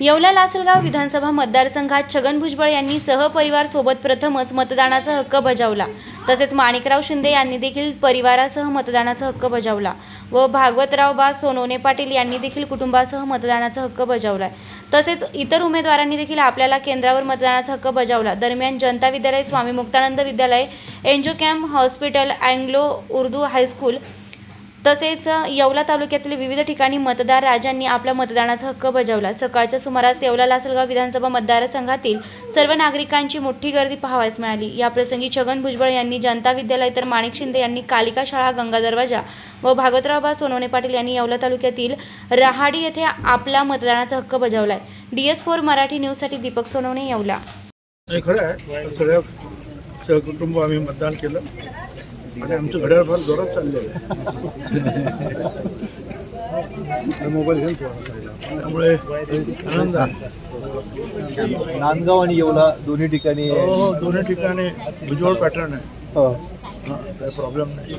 येवला लासलगाव विधानसभा मतदारसंघात छगन भुजबळ यांनी सहपरिवार सोबत प्रथमच मतदानाचा हक्क बजावला. तसेच माणिकराव शिंदे यांनी देखील परिवारासह मतदानाचा हक्क बजावला व भागवतराव बा सोनोने पाटील यांनी देखील कुटुंबासह मतदानाचा हक्क बजावला तसेच इतर उमेदवारांनी देखील आपल्याला केंद्रावर मतदानाचा हक्क बजावला. दरम्यान जनता विद्यालय स्वामी मुक्तानंद विद्यालय एन्जो camp hospital Anglo Urdu high school तसेच येवला तालुक्यातील विविध ठिकाणी मतदार राजांनी आपला मतदानाचा हक्क बजावला. सकाळच्या सुमारास येवला लासलगाव विधानसभा मतदारसंघातील सर्व नागरिकांची मोठी गर्दी पाहावयास मिळाली. याप्रसंगी छगन भुजबळ यांनी जनता विद्यालय तर माणिक शिंदे यांनी कालिका शाळा गंगा दरवाजा व भागवतरावबा सोनवणे पाटील यांनी येवला तालुक्यातील रहाडी येथे आपला मतदानाचा हक्क बजावलाय. डी एस फोर मराठी न्यूजसाठी दीपक सोनवणे येवला. खरं आहे. सगळ्या सहकुटुंब आम्ही मतदान केलं. आणि आमचं घड्याळ फार जोरात चाललेलं आहे. मोबाईल घेऊन त्यामुळे आनंद नांदगाव आणि येवला दोन्ही ठिकाणी हो हो दोन्ही ठिकाणी भुजबळ पॅटर्न आहे. हो. हां काही प्रॉब्लेम नाही.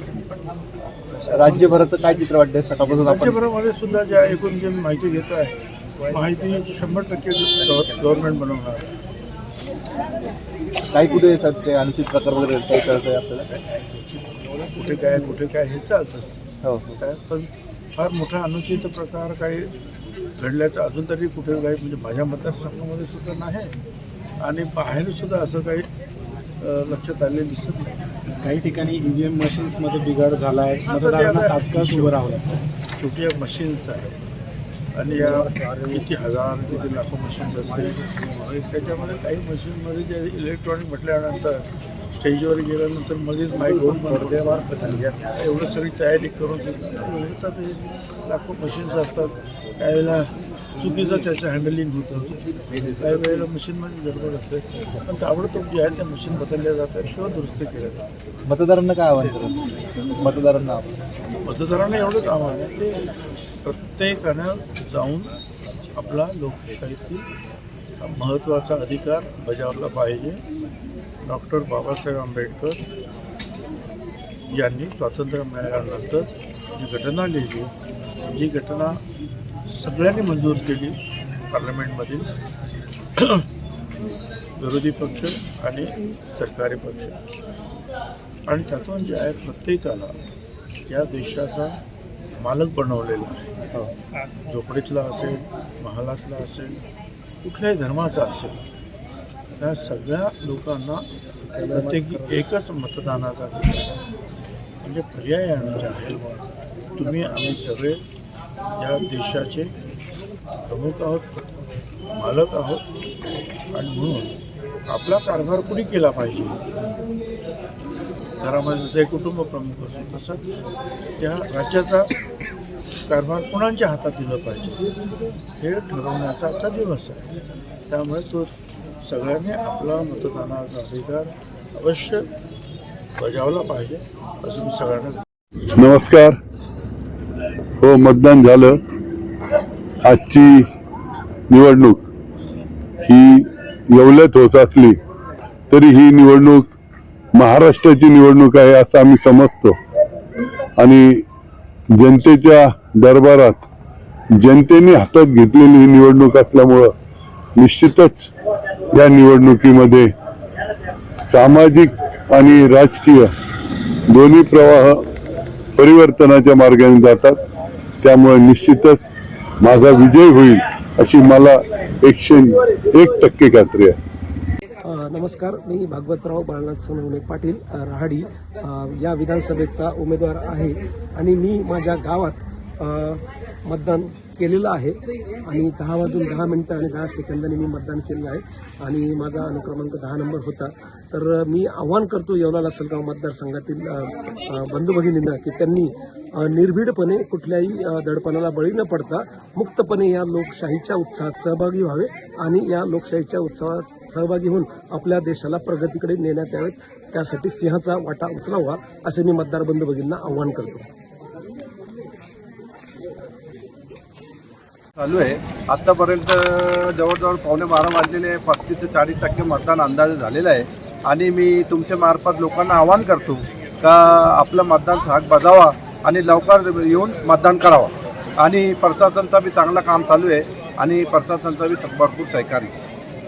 राज्यभराचं काय चित्र वाटतंय सकाळपासून आपण? राज्यभरामध्ये सुद्धा ज्या एकूण जे माहिती घेत आहे माहिती शंभर टक्के गव्हर्नमेंट बनवणार काही कुठे सध्या अनुचित प्रकार वगैरे काही कळत आहे आपल्याला? कुठे काय कुठे काय हे चालतं. हो. हो काय पण फार मोठा अनुचित प्रकार काही घडल्याचं अजून तरी कुठे काही म्हणजे माझ्या मतदारसंघामध्ये सुद्धा नाही. आणि बाहेर सुद्धा असं काही लक्षात आलेलं दिसत नाही. काही ठिकाणी ईव्हीएम मशीन्समध्ये बिघाड झाला आहे मतदारांना तात्काळ उभं राहावं लागतं. शेवटी या मशीन्स आहे. आणि या किती हजार किती लाखो मशीन्स असतील त्याच्यामध्ये काही मशीनमध्ये जे इलेक्ट्रॉनिक म्हटल्यानंतर स्टेजवर गेल्यानंतर मध्येच माईक होऊन पडद्यावर एवढं सगळी तयारी करून येतात हे लाखो मशीन्स असतात. काही वेळेला चुकीचं त्याचं हँडलिंग होतं. काही वेळेला मशीनमध्ये गडबड असते. पण ताबडतोब जे आहे त्या मशीन बदलल्या जातात किंवा दुरुस्ती केल्या जातात मतदारांना काय आव्हान करत? मतदारांना मतदारांना एवढंच आव्हान आहे. प्रत्येकानं जाऊन आपला लोकशाहीतील महत्त्वाचा अधिकार बजावला पाहिजे. डॉक्टर बाबासाहेब आंबेडकर यांनी स्वातंत्र्य मिळाल्यानंतर जी घटना लिहिली जी घटना सगळ्यांनी मंजूर केली पार्लमेंटमधील विरोधी पक्ष आणि सरकारी पक्ष. आणि त्यातून जे आहे प्रत्येकाला या देशाचा मालक बनवलेला आहे. हो. झोपडीतला असेल महालातला असेल कुठल्याही धर्माचा असेल त्या सगळ्या लोकांना प्रत्येकी एकच मतदानाचा. म्हणजे पर्याय आमचे आहे तुम्ही आम्ही सगळे या देशाचे प्रमुख आहोत. मालक आहोत. आणि म्हणून आपला कारभार कुणी केला पाहिजे? घरामध्ये जसं कुटुंब प्रमुख असतो तसं त्या राज्याचा कारभार कुणाच्या हातात दिलं पाहिजे? हे ठरवण्याचा आता दिवस आहे. त्यामुळे तो सगळ्यांनी आपला मतदानाचा अधिकार अवश्य बजावला पाहिजे असं मी सगळ्यांना नमस्कार. हो मतदान झालं. आजची निवडणूक ही येवल्यात होत असली तरी ही निवडणूक महाराष्ट्राची निवडणूक आहे असं आम्ही समजतो. आणि जनतेच्या दरबारात जनतेने हातात घेतलेली ही निवडणूक असल्यामुळं निश्चितच या निवडणुकीमध्ये सामाजिक आणि राजकीय दोन्ही प्रवाह परिवर्तनाच्या मार्गाने जातात. त्यामुळे निश्चितच माझा विजय होईल अशी मला एकशे एक टक्के खात्री आहे. नमस्कार मी भागवतराव बाळनाथ सोनवणे पाटील राहाडी रहाडी या विधानसभेचा उमेदवार आहे आणि मी माझ्या गावात मतदान केलेलं आहे. आणि दहा वाजून दहा मिनिटं आणि दहा सेकंदांनी मी मतदान केलेलं आहे. आणि माझा अनुक्रमांक दहा नंबर होता. तर मी आव्हान करतो येवला लासलगाव मतदारसंघातील बंधू भगिनींना की त्यांनी निर्भीडपणे कुठल्याही दडपणाला बळी न पडता मुक्तपणे या लोकशाहीच्या उत्साहात सहभागी व्हावे आणि या लोकशाहीच्या उत्सवात सहभागी होऊन आपल्या देशाला प्रगतीकडे नेण्यात यावेत. त्यासाठी सिंहाचा वाटा उचलावा असे मी मतदार बंधू भगिनींना आव्हान करतो. चालू आहे. आत्तापर्यंत जवळजवळ पावणे बारा वाजलेले पस्तीस ते चाळीस टक्के मतदान अंदाजे झालेलं आहे. आणि मी तुमच्या मार्फत लोकांना आवाहन करतो का आपलं मतदान हाक बजावा आणि लवकर येऊन मतदान करावं. आणि प्रशासनचा बी चांगलं काम चालू आहे आणि प्रशासनचा बी भरपूर सहकारी